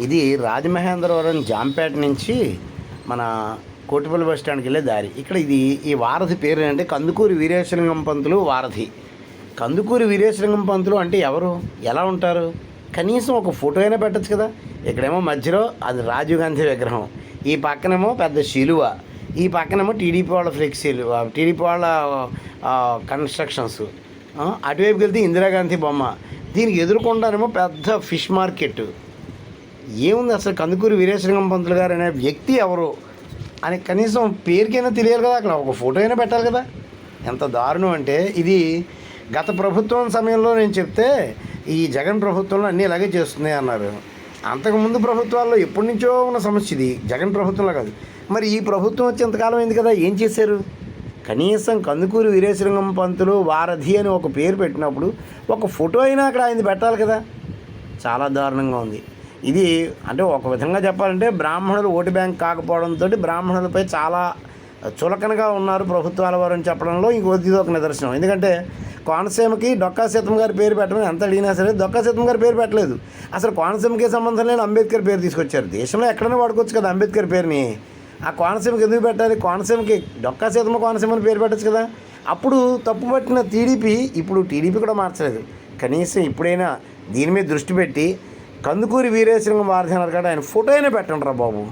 ఇది రాజమహేంద్రవరం జాంపేట నుంచి మన కోటిపల్లి బస్ స్టాండ్కి వెళ్ళే దారి. ఇక్కడ ఇది ఈ వారధి పేరు ఏంటంటే కందుకూరి వీరేశలింగం పంతులు వారధి. కందుకూరి వీరేశలింగం పంతులు అంటే ఎవరు? ఎలా ఉంటారు? కనీసం ఒక ఫోటో అయినా పెట్టచ్చు కదా. ఇక్కడేమో మధ్యలో అది రాజీవ్ గాంధీ విగ్రహం. ఈ పక్కనేమో పెద్ద శిలువ. ఈ పక్కనేమో టీడీపీ వాళ్ళ ఫ్లెక్సీలు టీడీపీ వాళ్ళ కన్స్ట్రక్షన్స్. అటువైపుకి వెళ్తే ఇందిరాగాంధీ బొమ్మ. దీనికి ఎదుర్కొంటానేమో పెద్ద ఫిష్ మార్కెట్. ఏముంది అసలు కందుకూరి వీరేశలింగం పంతులు గారు అనే వ్యక్తి ఎవరు అని కనీసం పేరుకైనా తెలియాలి కదా అక్కడ ఒక ఫోటో అయినా పెట్టాలి కదా. ఎంత దారుణం అంటే ఇది గత ప్రభుత్వం సమయంలో నేను చెప్తే ఈ జగన్ ప్రభుత్వంలో అన్నీ ఇలాగే చేస్తున్నాయి అన్నారు. అంతకుముందు ప్రభుత్వాల్లో ఎప్పటి నుంచో ఉన్న సమస్య ఇది జగన్ ప్రభుత్వంలో కాదు. మరి ఈ ప్రభుత్వం వచ్చి ఇంతకాలం అయింది కదా ఏం చేశారు? కనీసం కందుకూరి వీరేశలింగం పంతులు వారధి అని ఒక పేరు పెట్టినప్పుడు ఒక ఫోటో అయినా అక్కడ ఆయన పెట్టాలి కదా. చాలా దారుణంగా ఉంది. ఇది అంటే ఒక విధంగా చెప్పాలంటే బ్రాహ్మణులు ఓటు బ్యాంక్ కాకపోవడంతో బ్రాహ్మణులపై చాలా చులకనగా ఉన్నారు ప్రభుత్వాల వారు అని చెప్పడంలో ఇంకో ఇది ఒక నిదర్శనం. ఎందుకంటే కోనసీమకి డొక్కా సీతం గారి పేరు పెట్టమని ఎంత అడిగినా సరే డొక్కా సీతం గారి పేరు పెట్టలేదు. అసలు కోనసీమకి సంబంధం లేని అంబేద్కర్ పేరు తీసుకొచ్చారు. దేశంలో ఎక్కడైనా వాడుకోవచ్చు కదా అంబేద్కర్ పేరుని. ఆ కోనసీమకి ఎందుకు పెట్టాలి? కోనసీమకి డొక్కా సీతమ్మ కోనసీమ అని పేరు పెట్టచ్చు కదా. అప్పుడు తప్పు పట్టిన టీడీపీ ఇప్పుడు టీడీపీ కూడా మార్చలేదు. కనీసం ఇప్పుడైనా దీని మీద దృష్టి పెట్టి కందుకూరి వీరేశలింగం వారధి కానీ కదా ఆయన ఫోటో అయినా పెట్టండి రా బాబు.